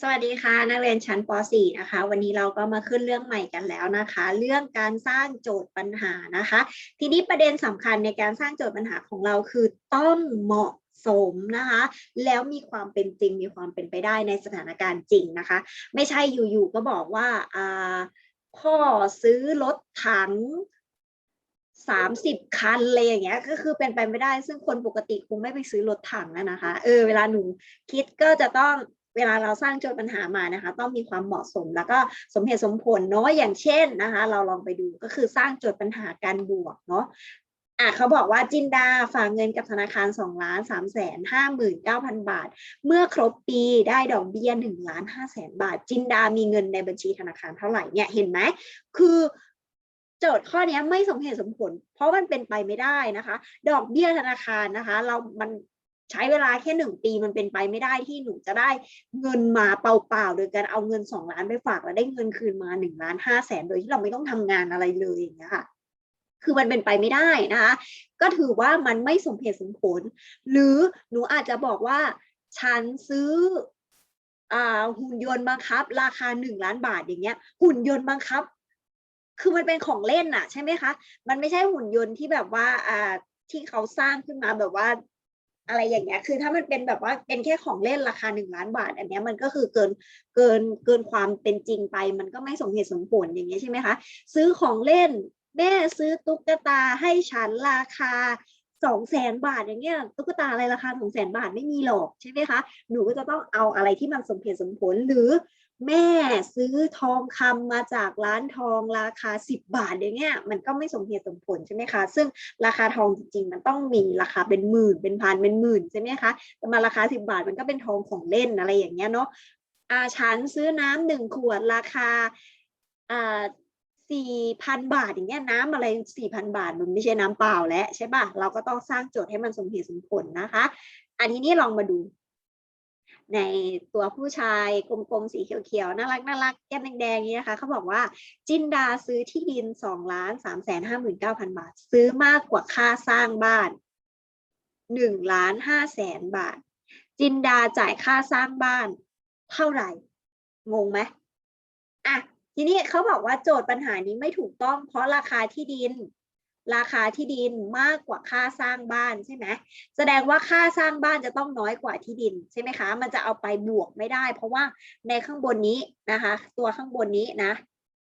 สวัสดีค่ะ นักเรียนชั้นป .4 นะคะ วันนี้เราก็มาขึ้นเรื่องใหม่กันแล้วนะคะ เรื่องการสร้างโจทย์ปัญหานะคะ ทีนี้ประเด็นสำคัญในการสร้างโจทย์ปัญหาของเราคือต้องเหมาะสมนะคะ แล้วมีความเป็นจริงมีความเป็นไปได้ในสถานการณ์จริงนะคะ ไม่ใช่อยู่ๆก็บอกว่าอ่าพ่อซื้อรถถังสามสิบคันเลยอย่างเงี้ยก็คือเป็นไปไม่ได้ ซึ่งคนปกติคงไม่ไปซื้อรถถังนะนะคะ เออ เวลาหนูคิดก็จะต้อง เวลาเราสร้างโจทย์ปัญหามานะคะ ต้องมีความเหมาะสม แล้วก็สมเหตุสมผลเนาะอย่างเช่นนะคะ เราลองไปดูก็คือสร้างโจทย์ปัญหาการบวกเนาะอะเขาบอกว่าจินดาฝากเงินกับธนาคาร2ล้าน3แสนห้าหมื่นเก้าพันบาท เมื่อครบปีได้ดอกเบี้ย1ล้าน5แสนบาท จินดามีเงินในบัญชีธนาคารเท่าไหร่เนี่ยเห็นไหมคือโจทย์ข้อนี้ไม่สมเหตุสมผล เพราะมันเป็นไปไม่ได้นะคะ ดอกเบี้ยธนาคารนะคะ เรา มัน ใช้เวลาแค่หนึ่งปีมันเป็นไปไม่ได้ที่หนูจะได้เงินมาเปล่าๆโดยการเอาเงินสองล้านไปฝากแล้วได้เงินคืนมาหนึ่งล้านห้าแสนโดยที่เราไม่ต้องทำงานอะไรเลยอย่างเงี้ยค่ะคือมันเป็นไปไม่ได้นะคะ ก็ถือว่ามันไม่สมเหตุสมผล หรือหนูอาจจะบอกว่า ฉันซื้ออหุ่นยนต์บังคับ ราคาหนึ่งล้านบาทอย่างเงี้ย หุ่นยนต์บังคับ คือมันเป็นของเล่นน่ะใช่ไหมคะ มันไม่ใช่หุ่นยนต์ที่แบบว่าอ่าที่เขาสร้างขึ้นมาแบบว่า อะไรอย่างเงี้ย คือถ้ามันเป็นแบบว่าเป็นแค่ของเล่นราคาหนึ่งล้านบาท อันเนี้ยมันก็คือเกินเกินเกินความเป็นจริงไป มันก็ไม่สมเหตุสมผลอย่างเงี้ยใช่ไหมคะ ซื้อของเล่นแม่ซื้อตุ๊กตาให้ฉันราคาสองแสนบาทอย่างเงี้ยตุ๊กตาอะไรราคาสองแสนบาทไม่มีหรอกใช่ไหมคะ หนูก็จะต้องเอาอะไรที่มันสมเหตุสมผลหรือ แม่ซื้อทองคำมาจากร้านทองราคาสิบบาทอย่างเงี้ยมันก็ไม่สมเหตุสมผลใช่ไหมคะ ซึ่งราคาทองจริงๆ มันต้องมีราคาเป็นหมื่นเป็นพันเป็นหมื่นใช่ไหมคะแต่มาราคาสิบบาทมันก็เป็นทองของเล่นอะไรอย่างเงี้ยเนาะอาฉันซื้อน้ำหนึ่งขวดราคาอ่าสี่พันบาทอย่างเงี้ยน้ำอะไรสี่พันบาทมันไม่ใช่น้ำเปล่าแล้วใช่ป่ะเราก็ต้องสร้างโจทย์ให้มันสมเหตุสมผลนะคะ อันนี้นี่ลองมาดู ในตัวผู้ชายกลมๆสีเขียวๆน่ารักน่ารักแก้มแดงๆนี้นะคะเขาบอกว่าจินดาซื้อที่ดินสองล้านสามแสนห้าหมื่นเก้าพันบาท ซื้อมากกว่าค่าสร้างบ้านหนึ่งล้านห้าแสนบาท จินดาจ่ายค่าสร้างบ้านเท่าไหร่งงไหมอะทีนี้เขาบอกว่าโจทย์ปัญหานี้ไม่ถูกต้องเพราะราคาที่ดิน ราคาที่ดินมากกว่าค่าสร้างบ้านใช่ไหมแสดงว่าค่าสร้างบ้านจะต้องน้อยกว่าที่ดินใช่ไหมคะ มันจะเอาไปบวกไม่ได้ เพราะว่าในข้างบนนี้นะคะ ตัวข้างบนนี้นะ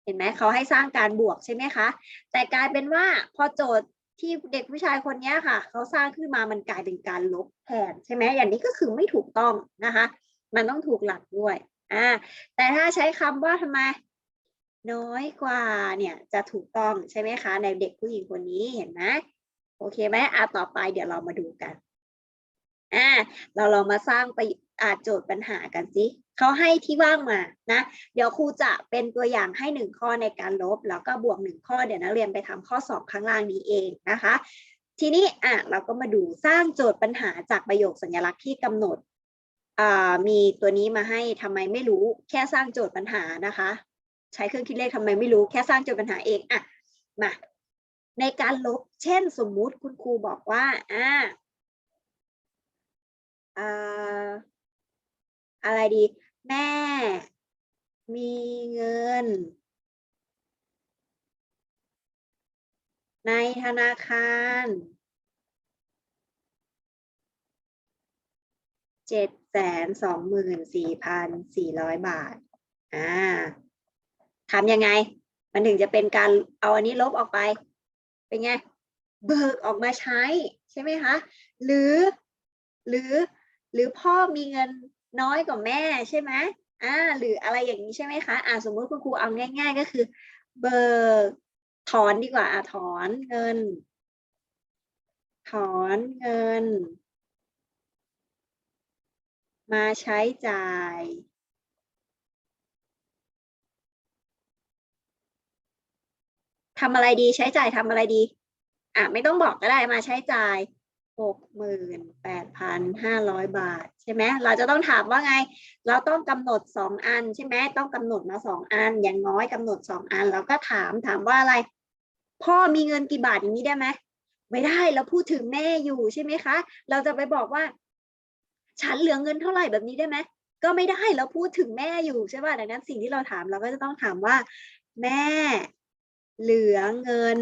เห็นไหมเขาให้สร้างการบวกใช่ไหมคะ แต่กลายเป็นว่าพอโจทย์ที่เด็กผู้ชายคนนี้ค่ะ เขาสร้างขึ้นมามันกลายเป็นการลบแทนใช่ไหมอย่างนี้ก็คือไม่ถูกต้องนะคะ มันต้องถูกหลักด้วยอ่าแต่ถ้าใช้คำว่าทำไม น้อยกว่าเนี่ยจะถูกต้องใช่ไหมคะ ในเด็กผู้หญิงคนนี้เห็นไหมโอเคไหมอะต่อไปเดี๋ยวเรามาดูกันอ่าเราลองมาสร้างไปอาโจทย์ปัญหากันสิเขาให้ที่ว่างมานะ เดี๋ยวครูจะเป็นตัวอย่างให้หนึ่งข้อในการลบ แล้วก็บวกหนึ่งข้อเดี๋ยวนักเรียนไปทำข้อสอบข้างล่างนี้เองนะคะ ทีนี้อะเราก็มาดูสร้างโจทย์ปัญหาจากประโยคสัญลักษณ์ที่กำหนดอ่ามีตัวนี้มาให้ทำไมไม่รู้แค่สร้างโจทย์ปัญหานะคะ ใช้เครื่องคิดเลขทำไมไม่รู้แค่สร้างโจทย์ปัญหาเองอะมาในการลบ เช่นสมมุติคุณครูบอกว่าอ่าอ่าอะไรดี แม่ มีเงิน ในธนาคารเจ็ดแสนสองหมื่นสี่พันสี่ร้อยบาท อ่า ทำยังไง มันถึงจะเป็นการเอาอันนี้ลบออกไป เป็นไง เบิกออกมาใช้ใช่ไหมคะ หรือ หรือ หรือพ่อมีเงินน้อยกว่าแม่ใช่ไหมอ่า หรืออะไรอย่างนี้ใช่ไหมคะ อ่าสมมติคุณครูเอาง่าย ๆ ก็คือ เบิกถอนดีกว่า อ่าถอนเงิน ถอนเงิน มาใช้จ่าย ทำอะไรดีใช้จ่ายทำอะไรดี อะไม่ต้องบอกก็ได้มาใช้จ่ายหกหมื่นแปดพันห้าร้อยบาท ใช่ไหมเราจะต้องถามว่าไง เราต้องกำหนดสองอันใช่ไหมต้องกำหนดมาสองอัน อย่างน้อยกำหนดสองอัน แล้วก็ถามถามว่าอะไร พ่อมีเงินกี่บาทอย่างนี้ได้ไหมไม่ได้เราพูดถึงแม่อยู่ใช่ไหมคะ เราจะไปบอกว่า ฉันเหลือเงินเท่าไหร่แบบนี้ได้ไหมก็ไม่ได้เราพูดถึงแม่อยู่ใช่ป่ะดังนั้นสิ่งที่เราถามเราก็จะต้องถามว่า แม่ เหลือเงิน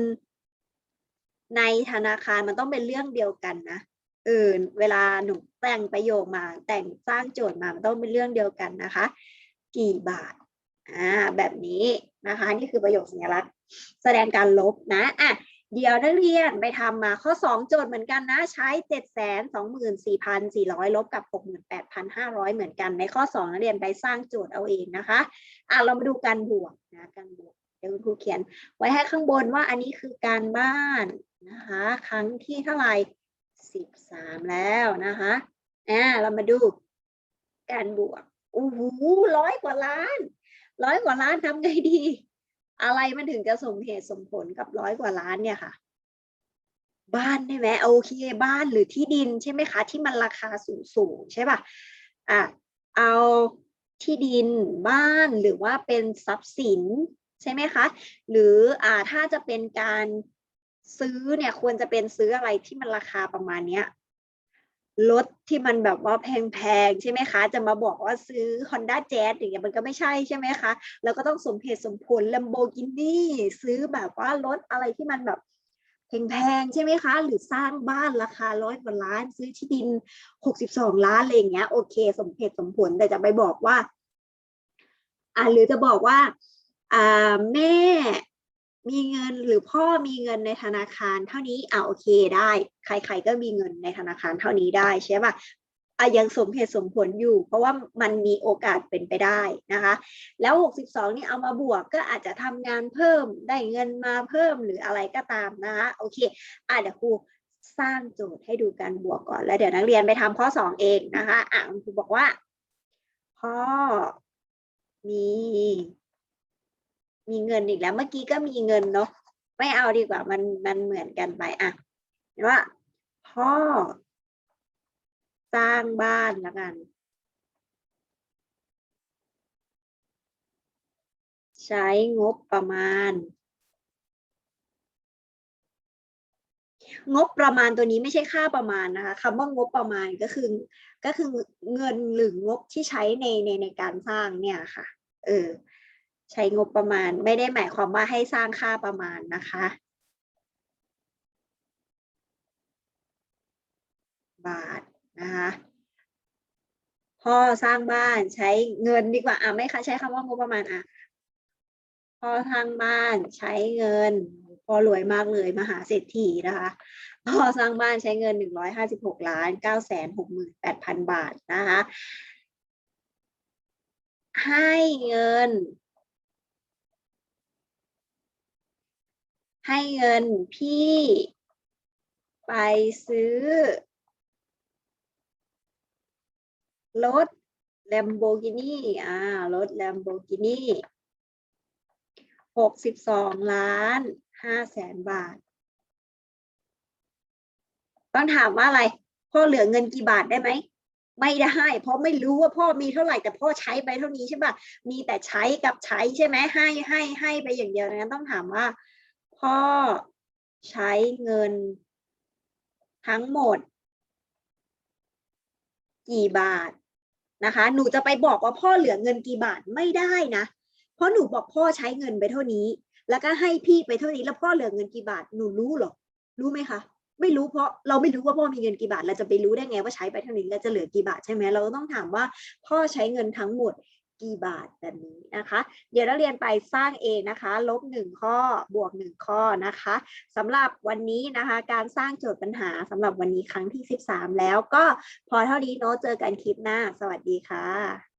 ในธนาคารมันต้องเป็นเรื่องเดียวกันนะเออเวลาหนูแต่งประโยคมา แต่งสร้างโจทย์มามันต้องเป็นเรื่องเดียวกันนะคะ กี่บาทอ่าแบบนี้นะคะ นี่คือประโยคสัญลักษณ์ แสดงการลบนะอะเดี๋ยวนักเรียนไปทำมาข้อ 2 โจทย์เหมือนกันนะ ใช้ 7 2 4 4 0 0 ลบกับ 68,500 เหมือนกันในข้อ 2 นักเรียนไปสร้างโจทย์เอาเองนะคะ อะเรามาดูการบวกนะการบวก เดี๋ยวคุณครูเขียนไว้ให้ข้างบนว่าอันนี้คือการบ้านนะคะครั้งที่เท่าไหร่13แล้วนะคะอ่าเรามาดูการบวกโอ้โหร้อยกว่าล้านร้อยกว่าล้านทำไงดี อะไรมันถึงจะสมเหตุสมผลกับร้อยกว่าล้านเนี่ยค่ะ บ้านได้ไหมโอเคบ้านหรือที่ดินใช่ไหมคะ ที่มันราคาสูงสูงใช่ป่ะอะเอาที่ดินบ้านหรือว่าเป็นทรัพย์สิน ใช่ไหมคะ หรืออ่าถ้าจะเป็นการซื้อเนี่ยควรจะเป็นซื้ออะไรที่มันราคาประมาณเนี้ยรถที่มันแบบว่าแพงๆใช่ไหมคะ จะมาบอกว่าซื้อ Honda Jazz อย่างเงี้ยมันก็ไม่ใช่ใช่ไหมคะ แล้วก็ต้องสมเหตุสมผล Lamborghini ซื้อแบบว่ารถอะไรที่มันแบบแพงๆใช่ไหมคะ หรือสร้างบ้านราคาร้อยกว่าล้าน ซื้อที่ดินหกสิบสองล้านอะไรอย่างเงี้ยโอเค สมเหตุสมผลแต่จะไปบอกว่า อ่าหรือจะบอกว่าอ่า แม่มีเงินหรือพ่อมีเงินในธนาคารเท่านี้อ่าโอเคได้ ใคร ๆ ก็มีเงินในธนาคารเท่านี้ได้ใช่ปะอะยังสมเหตุสมผลอยู่ เพราะว่ามันมีโอกาสเป็นไปได้นะคะ แล้ว 62 นี่เอามาบวกก็อาจจะทำงานเพิ่มได้เงินมาเพิ่มหรืออะไรก็ตามนะคะโอเคอะเดี๋ยวครูสร้างโจทย์ให้ดูการบวกก่อน แล้วเดี๋ยวนักเรียนไปทำข้อ 2 เองนะคะอะครูบอกว่าพ่อมี มีเงินอีกแล้ว เมื่อกี้ก็มีเงินเนาะไม่เอาดีกว่ามันมันเหมือนกันไปอะเห็นว่าพ่อ สร้างบ้านแล้วกัน ใช้งบประมาณ งบประมาณตัวนี้ไม่ใช่ค่าประมาณนะคะคำว่างบประมาณก็คือ ก็คือเงินหรืองบที่ใช้ในในในการสร้างเนี่ยค่ะ เออ ใช้งบประมาณ ไม่ได้หมายความว่าให้สร้างค่าประมาณนะคะบาทนะคะพ่อสร้างบ้านใช้เงินดีกว่าอะไม่ค่ะใช้คำว่างบประมาณอะพ่อสร้างบ้านใช้เงินพอรวยมากเลยมหาเศรษฐีนะคะพ่อสร้างบ้านใช้เงินหนึ่งร้อยห้าสิบหกล้านเก้าแสนหกหมื่นแปดพันบาทนะคะให้เงิน ให้เงินพี่ไปซื้อ รถ Lamborghini อ่ารถ Lamborghini หกสิบสองล้านห้าแสนบาท ต้องถามว่าอะไร พ่อเหลือเงินกี่บาทได้ไหม ไม่ได้ เพราะไม่รู้ว่าพ่อมีเท่าไหร่แต่พ่อใช้ไปเท่านี้ใช่ปะมีแต่ใช้กับใช้ใช่ไหมให้ให้ให้ไปอย่างเดียวนั้นต้องถามว่า พ่อใช้เงิน ทั้งหมด กี่บาทนะคะ หนูจะไปบอกว่าพ่อเหลือเงินกี่บาทไม่ได้นะ เพราะหนูบอกพ่อใช้เงินไปเท่านี้ แล้วก็ให้พี่ไปเท่านี้แล้วพ่อเหลือเงินกี่บาทหนูรู้หรอรู้ไหมคะไม่รู้เพราะเราไม่รู้ว่าพ่อมีเงินกี่บาทเราจะไปรู้ได้ไงว่าใช้ไปเท่านี้แล้วจะเหลือกี่บาทใช่ไหมเราก็ต้องถามว่า พ่อใช้เงินทั้งหมด กี่บาทแบบนี้นะคะ เดี๋ยวนักเรียนไปสร้างเองนะคะ ลบหนึ่งข้อบวกหนึ่งข้อนะคะสำหรับวันนี้นะคะ การสร้างโจทย์ปัญหาสำหรับวันนี้ครั้งที่ 13 แล้วก็พอเท่านี้เนาะเจอกันคลิปหน้า สวัสดีค่ะ